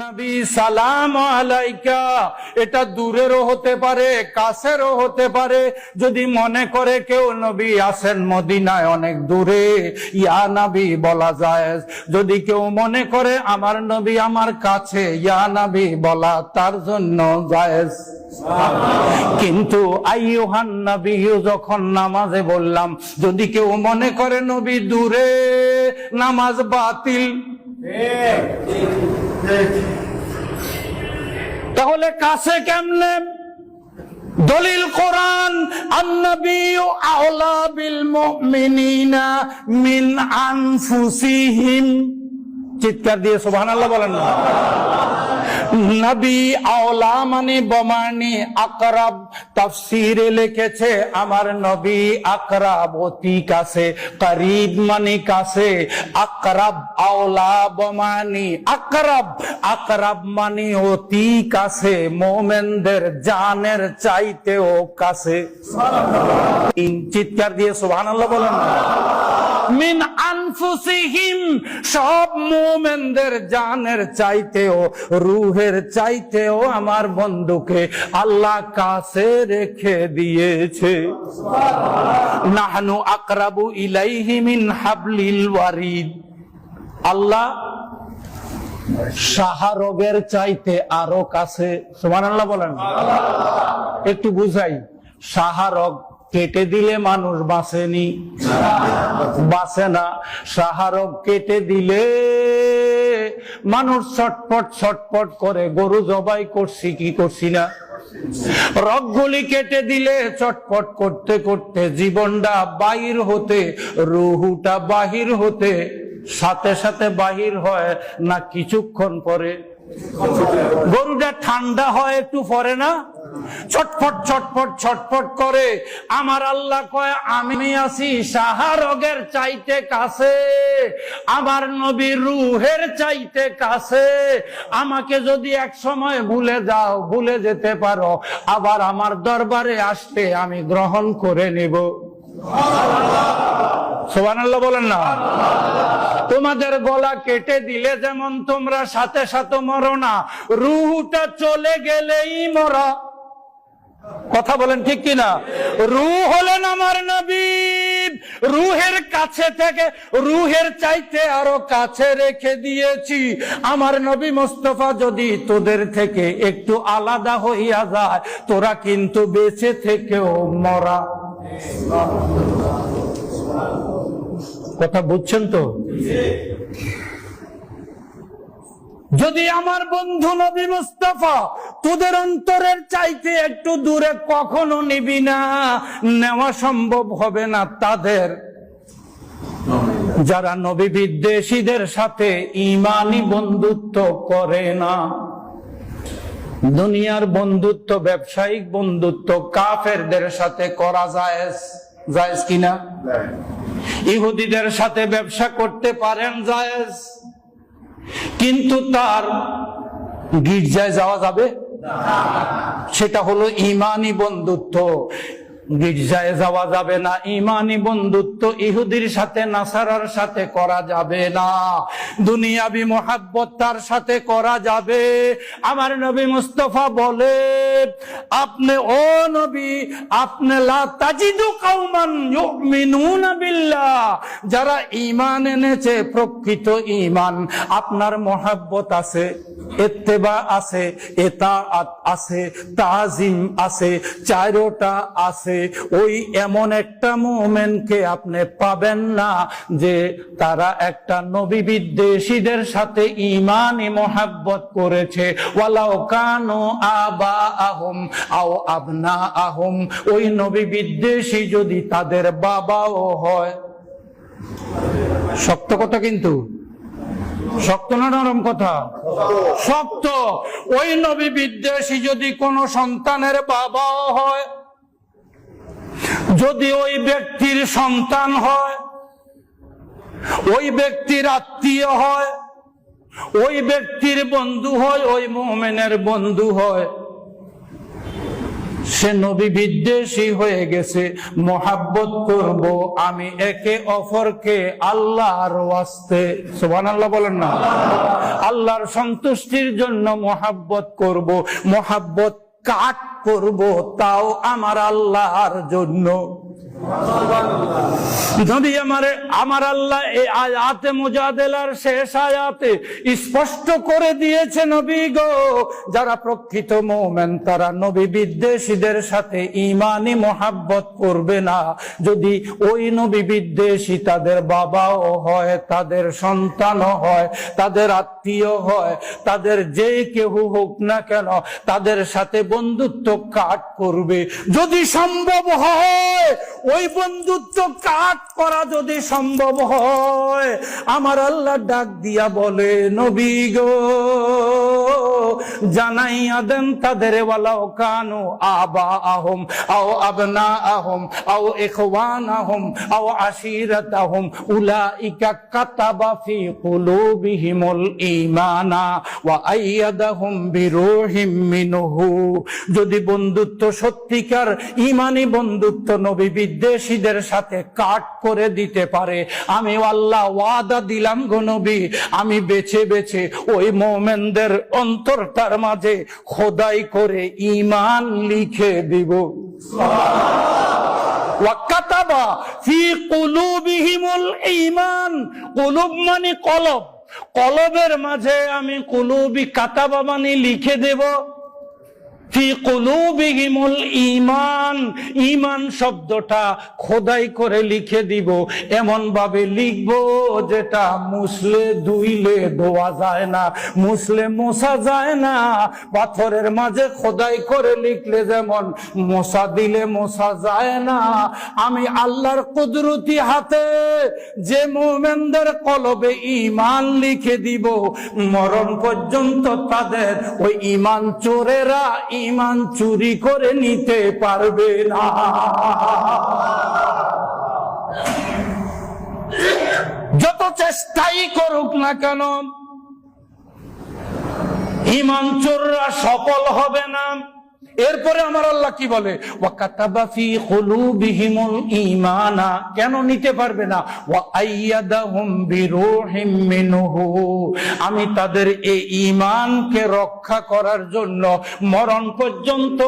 নবী সালাম আলাইকা। এটা দূরেরও হতে পারে, কাছেরও হতে পারে। যদি মনে করে কেউ নবী আসেন মদিনায় অনেক দূরে, ইয়া নবী বলা যায়। যদি কেউ মনে করে আমার নবী আমার কাছে, ইয়া নবী বলা তার জন্য জায়েজ কিন্তু আইয়ুহান নবী যখন নামাজে বললাম, যদি কেউ মনে করে নবী দূরে, নামাজ বাতিল তাহলে কাছে কেমনে? দলিল কোরআন বিল মিন চিৎকার দিয়ে সুবহানাল্লাহ বলেন না। নবী আওলা মানে বমানি, আকরাব। তাফসিরে লিখেছে, আমার নবী আকরাব অতি কাছে, করিব মানে কাছে। আকরাব, আওলা, বমানি, আকরাব। আকরাব মানে অতি কাছে, মোমেনদের জানের চাইতেও কাছে। চিৎকার দিয়ে সুবহানাল্লাহ বলেন মিন আনফুসিহিম, সব মোমেনদের জানের চাইতেও, রুহের চাইতেও আমার বন্ধুকে আল্লাহ কাছে রেখে দিয়েছে। নাহনু আকরাবু ইলাইহি মিন হাবলিল ওয়ারিদ। আল্লাহ সাহারগের চাইতে আরও কাছে, সুবহানাল্লাহ বলেন। একটু বুঝাই, সাহারগ কেটে দিলে মানুষ বাঁচেনি। বাঁচে না। সাহারক কেটে দিলে মানুষ ছটপট ছটপট করে। গরু জবাই করছি, কি করছি না? রগগুলি কেটে দিলে চটপট করতে করতে জীবনটা বাহির হতে, রুহুটা বাহির হতে, সাথে সাথে বাহির হয় না কিছুক্ষণ পরে। গরুটা ঠান্ডা হয়, একটু পরে না? ছটফট ছটফট ছটফট করে। আমার আল্লাহ কয়, আমি আছি সাহারগের চাইতে কাছে। আমার নবী রুহের চাইতে কাছে। আমাকে যদি এক সময় ভুলে যাও, ভুলে যেতে পারো। আবার আমার দরবারে আসতে আমি গ্রহণ করে নেব। বলেন না। তোমাদের গলা কেটে দিলে যেমন তোমরা সাথে সাথে মরো না, রুহুটা চলে গেলেই মরা। কথা বলেন ঠিক কিনা? রু হলেন আমার নবী। রুহের কাছে থেকে, রুহের চাইতে আরও কাছে রেখে দিয়েছি। আমার নবী মোস্তফা যদি তোদের থেকে একটু আলাদা হইয়া যায়, তোরা কিন্তু বেঁচে থেকেও মরা। কথা বুঝছেন তো? যদি আমার বন্ধু নবী মুস্তফা তোদের অন্তরের চাইতে একটু দূরে কখনো নিবি না নেওয়া সম্ভব হবে না তাদের। যারা নবী বিদ্বেষীদের সাথে ইমানি বন্ধুত্ব করে না দুনিয়ার বন্ধুত্ব ব্যবসায়িক বন্ধুত্ব কাফেরদের সাথে করা যায় জায়েজ কিনা? ইহুদিদের সাথে ব্যবসা করতে পারেন জায়েজ। কিন্তু তার গির্জায় যাওয়া যাবে? সেটা হলো ইমানি বন্ধুত্ব। গির্জায় যাওয়া যাবে না। ইমানি বন্ধুত্ব ইহুদির সাথে, নাসারার সাথে করা যাবে না। দুনিয়াবি তার সাথে করা যাবে। আমার নবী মুস্তফা বলে, আপনি ও নবী, আপনি লা তাজিদু কাউমান বিল্লাহ। যারা ঈমান এনেছে, প্রকৃত ঈমান, আপনার মোহাব্বত আছে ইত্তেবা আছে, এতাআত আছে, তাজিম আছে, চারোটা আছে। ওই এমন একটা মোমেনকে আপনি পাবেন না যে তারা একটা নবী বিদ্বেষীদের সাথে ইমানই মোহাব্বত করেছে। ওয়ালাও কানো আবা আহম আও আবনা আহম ওই নবী বিদ্বেষী যদি তাদের বাবাও হয়। শক্ত কথা কিন্তু। শক্ত না নরম কথা? শক্ত। ওই নবী বিদ্বেষী যদি কোনো সন্তানের বাবাও হয় যদি ওই ব্যক্তির সন্তান হয়, ওই ব্যক্তির আত্মীয় হয়, ওই ব্যক্তির বন্ধু হয়, ওই মোমেনের বন্ধু হয়, সে নবী বিদ্বেষী হয়ে গেছে। মোহাব্বত করব আমি একে অপরকে আল্লাহর আল্লাহ বলেন না। আল্লাহর সন্তুষ্টির জন্য মোহাব্বত করব। মোহাব্বত কাট করব তাও আমার আল্লাহর জন্য। নবী আমারে, আমার আল্লাহ এই আয়াতে মুজাদেলার শেষ আয়াতে স্পষ্ট করে দিয়েছে নবী গো, যারা প্রকৃত মোমেন, তারা নবী বিদ্বেষীদের সাথে করবে না। যদি ওই নবী বিদ্বেষী তাদের বাবাও হয়, তাদের সন্তানও হয়, তাদের আত্মীয় হয়, তাদের যে কেউ হোক না কেন, তাদের সাথে বন্ধুত্ব কাট করবে। যদি সম্ভব হয় ওই বন্ধুত্ব কাট করা যদি সম্ভব হয় আমার আল্লাহ ডাক দিয়া বলে নবী গো। জানাইয়া দেন তাদের ওয়ালাও কানু আবা আহম আও আবনা আহম আও ইখওয়ান আহম আও আহম উলাইকা কাতাবা ফি কুলুবিহিমুল ঈমানা ওয়া আইয়াদাহুম বিরূহিম মিনহু। যদি বন্ধুত্ব সত্যিকার ইমানি বন্ধুত্ব নবী বিদ্বেষীদের সাথে কাট করে দিতে পারে, আমি আল্লাহ ওয়াদা দিলাম গো নবী, আমি বেছে বেছে ওই মোমেনদের অন্তরটার মাঝে খোদাই করে ইমান লিখে দিব। ওয়াকাতাবা ফি কুলুবিহিমুল ঈমান। কুলুব মানে কলব। কলবের মাঝে আমি কুলুবি কাতাবা মানে লিখে দেব। ঈমান। ঈমান শব্দটা খোদাই করে লিখে দিব। এমন ভাবে লিখব যেটা মুসলে দুইলে ধোয়া যায় না, মুসলে মোছা যায় না। পাথরের মাঝে খোদাই করে লিখলে যেমন মোছা দিলে মোছা যায় না। আমি আল্লাহর কুদরতি হাতে যে মোমেনদের কলবে ইমান লিখে দিব। মরণ পর্যন্ত তাদের ওই ইমান চোরেরা ইমান চুরি করে নিতে পারবে না। যত চেষ্টাই করুক না কেন, ইমান চোররা সফল হবে না। এরপরে আমার আল্লাহ কি বলে? ঈমানা কেন নিতে পারবে না? আমি তাদের এই ঈমানকে রক্ষা করার জন্য মরণ পর্যন্ত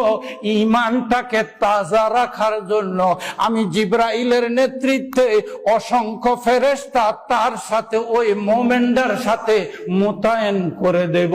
ইমানটাকে তাজা রাখার জন্য আমি জিব্রাইলের নেতৃত্বে অসংখ্য ফেরেশতা তার সাথে ওই মোমেন্ডার সাথে মোতায়েন করে দেব।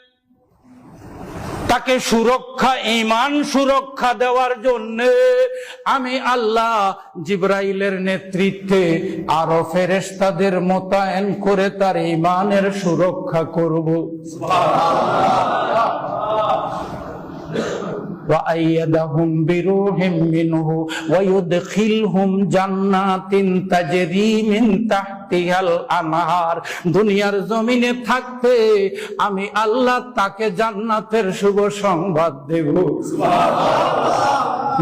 তাকে সুরক্ষা ইমান সুরক্ষা দেওয়ার জন্য আমি আল্লাহ জিব্রাইলের নেতৃত্বে আরও ফেরেস্তাদের মোতায়েন করে তার ইমানের সুরক্ষা করব। وأيدهم بروح منه ويدخلهم جنات تجري من تحتها الأنهار দুনিয়ার জমিনে থাকতে আমি আল্লাহ তাকে জান্নাতের শুভ সংবাদ দেব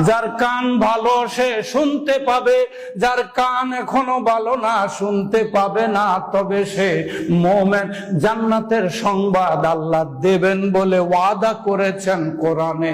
যার কান ভালো সে শুনতে পাবে, যার কান এখনও ভালো না শুনতে পাবে না, তবে সে মোমেন জান্নাতের সংবাদ আল্লাহ দেবেন বলে ওয়াদা করেছেন কোরআনে।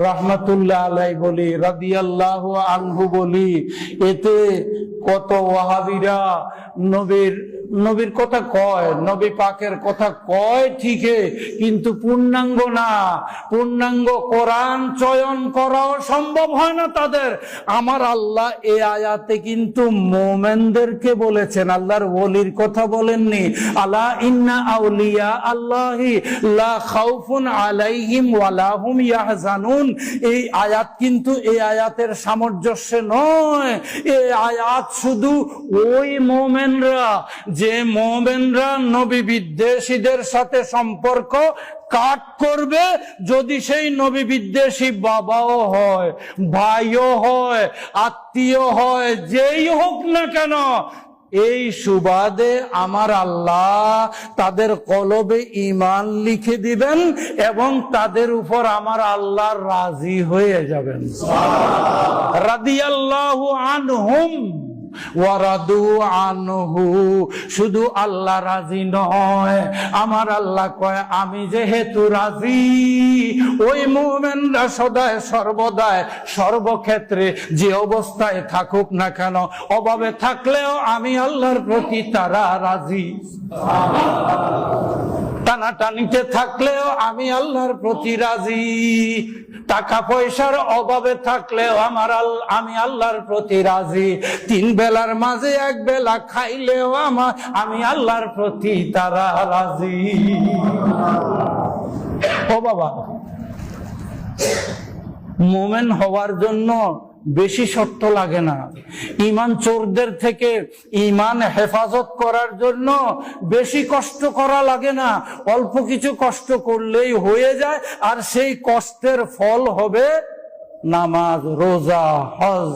রাহমাতুল্লাহ আলাই বলি রাদিয়াল্লাহু আনহু বলি এতে কত ওয়াহাবিরা নবীর নবীর কথা কয়, নবী পাকের কথা কয় ঠিকই, কিন্তু পূর্ণাঙ্গ না। পূর্ণাঙ্গ কোরআন চয়ন করাও সম্ভব হয় না তাদের। আমার আল্লাহ এ আয়াতে কিন্তু মোমেনদেরকে বলেছেন, আল্লাহর ওলির কথা বলেননি। আলা ইন্না আউলিয়া আল্লাহি, লা খাউফুন আলাইহিম ওয়ালা হুম ইয়াহজানুন। এই আয়াত কিন্তু এই আয়াতের সামঞ্জস্য নয়। এই আয়াত শুধু ওই মোমেনরা যে মোমেনরা নবী বিদ্বেষীদের সাথে সম্পর্ক কাট করবে, যদি সেই নবী বিদ্বেষী বাবাও হয়, ভাইও হয়, আত্মীয় হয়, যেই হোক না কেন, এই সুবাদে আমার আল্লাহ তাদের কলবে ইমান লিখে দিবেন এবং তাদের উপর আমার আল্লাহ রাজি হয়ে যাবেন। রাদিয়াল্লাহু আনহুম। ওয়ারাদু আনহু, শুধু আল্লাহ রাজি নয়। আমার আল্লাহ কয়, আমি যেহেতু রাজি, ওই সদায় সর্বদায়, সর্বক্ষেত্রে যে অবস্থায় থাকুক না কেন, অভাবে থাকলেও আমি আল্লাহর প্রতি তারা রাজি। টানাটানিতে থাকলেও আমি আল্লাহর প্রতি রাজি। টাকা পয়সার অভাবে থাকলেও আমার আমি আল্লাহর প্রতি রাজি। তিন বেলার মাঝে এক বেলা খাইলেও আমার আমি আল্লাহর প্রতি তারা রাজি। ও বাবা। মোমেন হওয়ার জন্য বেশি শর্ত লাগে না। ইমান চোরদের থেকে ইমান হেফাজত করার জন্য বেশি কষ্ট করা লাগে না। অল্প কিছু কষ্ট করলেই হয়ে যায়, আর সেই কষ্টের ফল হবে নামাজ, রোজা, হজ।